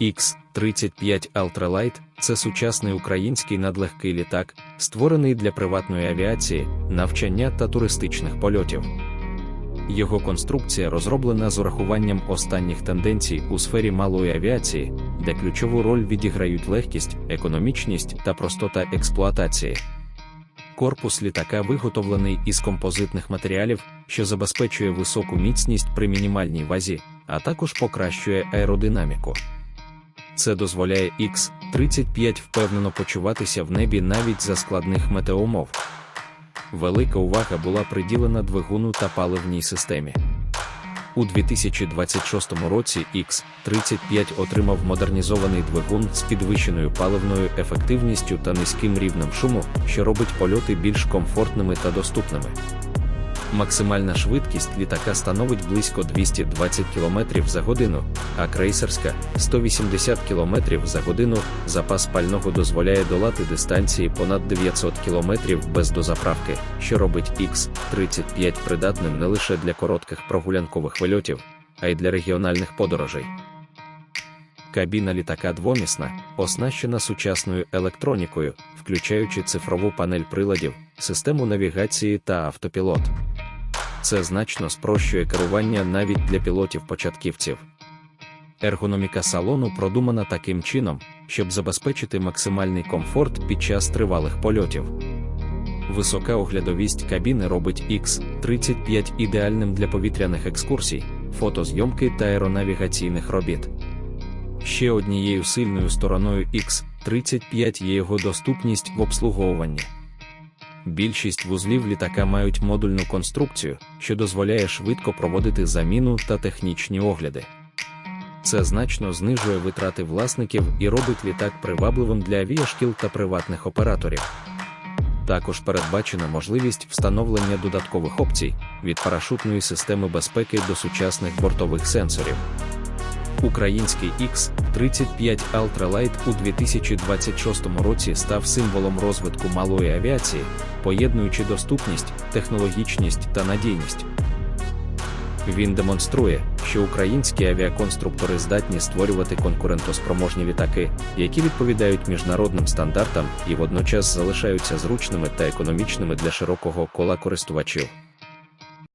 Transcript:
X-35 Ultralight – це сучасний український надлегкий літак, створений для приватної авіації, навчання та туристичних польотів. Його конструкція розроблена з урахуванням останніх тенденцій у сфері малої авіації, де ключову роль відіграють легкість, економічність та простота експлуатації. Корпус літака виготовлений із композитних матеріалів, що забезпечує високу міцність при мінімальній вазі, а також покращує аеродинаміку. Це дозволяє X-35 впевнено почуватися в небі навіть за складних метеоумов. Велика увага була приділена двигуну та паливній системі. У 2026 році X-35 отримав модернізований двигун з підвищеною паливною ефективністю та низьким рівнем шуму, що робить польоти більш комфортними та доступними. Максимальна швидкість літака становить близько 220 км за годину, а крейсерська 180 км за годину. Запас пального дозволяє долати дистанції понад 900 км без дозаправки, що робить X-35 придатним не лише для коротких прогулянкових вильотів, а й для регіональних подорожей. Кабіна літака двомісна, оснащена сучасною електронікою, включаючи цифрову панель приладів, систему навігації та автопілот. Це значно спрощує керування навіть для пілотів-початківців. Ергономіка салону продумана таким чином, щоб забезпечити максимальний комфорт під час тривалих польотів. Висока оглядовість кабіни робить X-35 ідеальним для повітряних екскурсій, фотозйомки та аеронавігаційних робіт. Ще однією сильною стороною X-35 є його доступність в обслуговуванні. Більшість вузлів літака мають модульну конструкцію, що дозволяє швидко проводити заміну та технічні огляди. Це значно знижує витрати власників і робить літак привабливим для авіашкіл та приватних операторів. Також передбачена можливість встановлення додаткових опцій від парашутної системи безпеки до сучасних бортових сенсорів. Український X-35 Ultralight у 2026 році став символом розвитку малої авіації, поєднуючи доступність, технологічність та надійність. Він демонструє, що українські авіаконструктори здатні створювати конкурентоспроможні літаки, які відповідають міжнародним стандартам і водночас залишаються зручними та економічними для широкого кола користувачів.